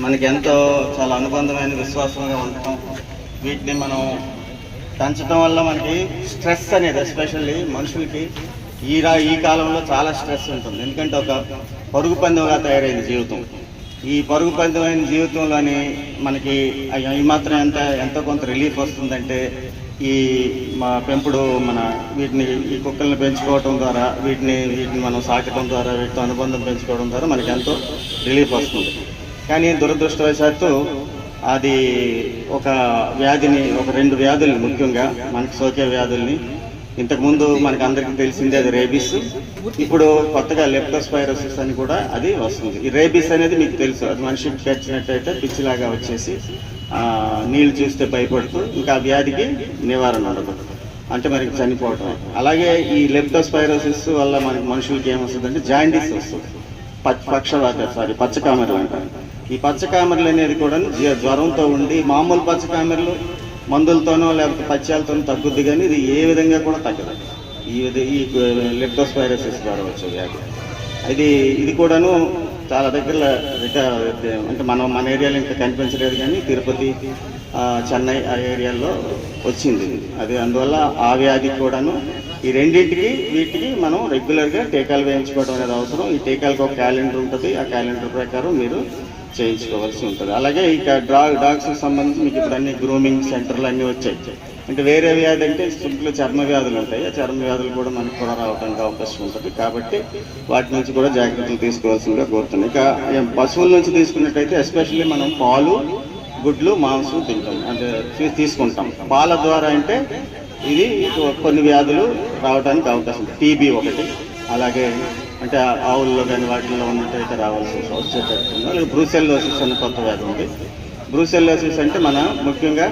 మనకి ఎంతో చాలా అనుబంధమైన విశ్వాసంగా ఉండటం. వీటిని మనం పెంచడం వల్ల మనకి స్ట్రెస్ అనేది ఎస్పెషల్లీ మనుషులకి ఈ రా ఈ కాలంలో చాలా స్ట్రెస్ ఉంటుంది. ఎందుకంటే ఒక పరుగు పందెంగా తయారైంది జీవితం. ఈ పరుగు పందెమైన జీవితంలోని మనకి ఈ మాత్రం ఎంత ఎంతో కొంత రిలీఫ్ వస్తుందంటే ఈ మా పెంపుడు మన వీటిని ఈ కుక్కల్ని పెంచుకోవడం ద్వారా వీటిని వీటిని మనం సాకటం ద్వారా వీటితో అనుబంధం పెంచుకోవడం ద్వారా మనకి ఎంతో రిలీఫ్ వస్తుంది. కానీ దురదృష్టవశాత్తు అది ఒక వ్యాధిని ఒక రెండు వ్యాధుల్ని ముఖ్యంగా మనకి సోకే వ్యాధుల్ని. ఇంతకుముందు మనకు అందరికీ తెలిసిందే అది రేబీస్. ఇప్పుడు కొత్తగా లెప్టోస్పైరోసిస్ అని కూడా అది వస్తుంది. ఈ రేబీస్ అనేది మీకు తెలుసు. అది మనిషికి చేర్చినట్టయితే పిచ్చిలాగా వచ్చేసి నీళ్ళు నీళ్ళు చూస్తే భయపడుతూ ఇంకా ఆ వ్యాధికి నివారణ ఉండదు. అంటే మనకి చనిపోవటం. అలాగే ఈ లెప్టోస్పైరోసిస్ వల్ల మనకి మనుషులకి ఏమొస్తుందంటే జాయిండీస్ వస్తుంది. పచ్చ పక్షవాత సారీ పచ్చకామెరలు అంటారు. ఈ పచ్చకామెరలు అనేది కూడా జ్వరంతో ఉండి మామూలు పచ్చకామెరలు మందులతోనో లేకపోతే పచ్చాలతోనో తగ్గుద్ది కానీ ఇది ఏ విధంగా కూడా తగ్గదు. ఈ విధ- ఈ లెప్టోస్పైరోసిస్ ద్వారా వచ్చే వ్యాధి. ఇది ఇది కూడాను చాలా దగ్గర అంటే మనం మన ఏరియాలో ఇంకా కనిపించలేదు కానీ తిరుపతి చెన్నై ఆ ఏరియాలో వచ్చింది. అది అందువల్ల ఆ వ్యాధికి కూడాను ఈ రెండింటికి వీటికి మనం రెగ్యులర్గా టీకాలు వేయించుకోవడం అనేది అవసరం. ఈ టీకాలకు ఒక క్యాలెండర్ ఉంటుంది. ఆ క్యాలెండర్ ప్రకారం మీరు చేయించుకోవాల్సి ఉంటుంది. అలాగే ఇక డాగ్ డాగ్స్కి సంబంధించి మీకు ఇప్పుడు అన్ని గ్రూమింగ్ సెంటర్లు అన్నీ వచ్చాయి. అంటే వేరే వ్యాధి అంటే సింపుల్ చర్మ వ్యాధులు ఉంటాయి. ఆ చర్మ వ్యాధులు కూడా మనకు కూడా రావడానికి అవకాశం ఉంటుంది. కాబట్టి వాటి నుంచి కూడా జాగ్రత్తలు తీసుకోవాల్సిందిగా కోరుతుంది ఇక పశువుల నుంచి తీసుకున్నట్టయితే ఎస్పెషల్లీ మనం పాలు గుడ్లు మాంసం తింటాం. అంటే తీసుకుంటాం. పాల ద్వారా అంటే ఇది కొన్ని వ్యాధులు రావడానికి అవకాశం ఉంది. టీబీ ఒకటి అలాగే అంటే ఆవుల్లో కానీ వాటిల్లో ఉన్నట్టయితే రావాల్సి వచ్చేటట్టు అలాగే బ్రూసెల్లోసిస్ అనే కొత్త వ్యాధి ఉంది. బ్రూసెల్లోసిస్ అంటే మన ముఖ్యంగా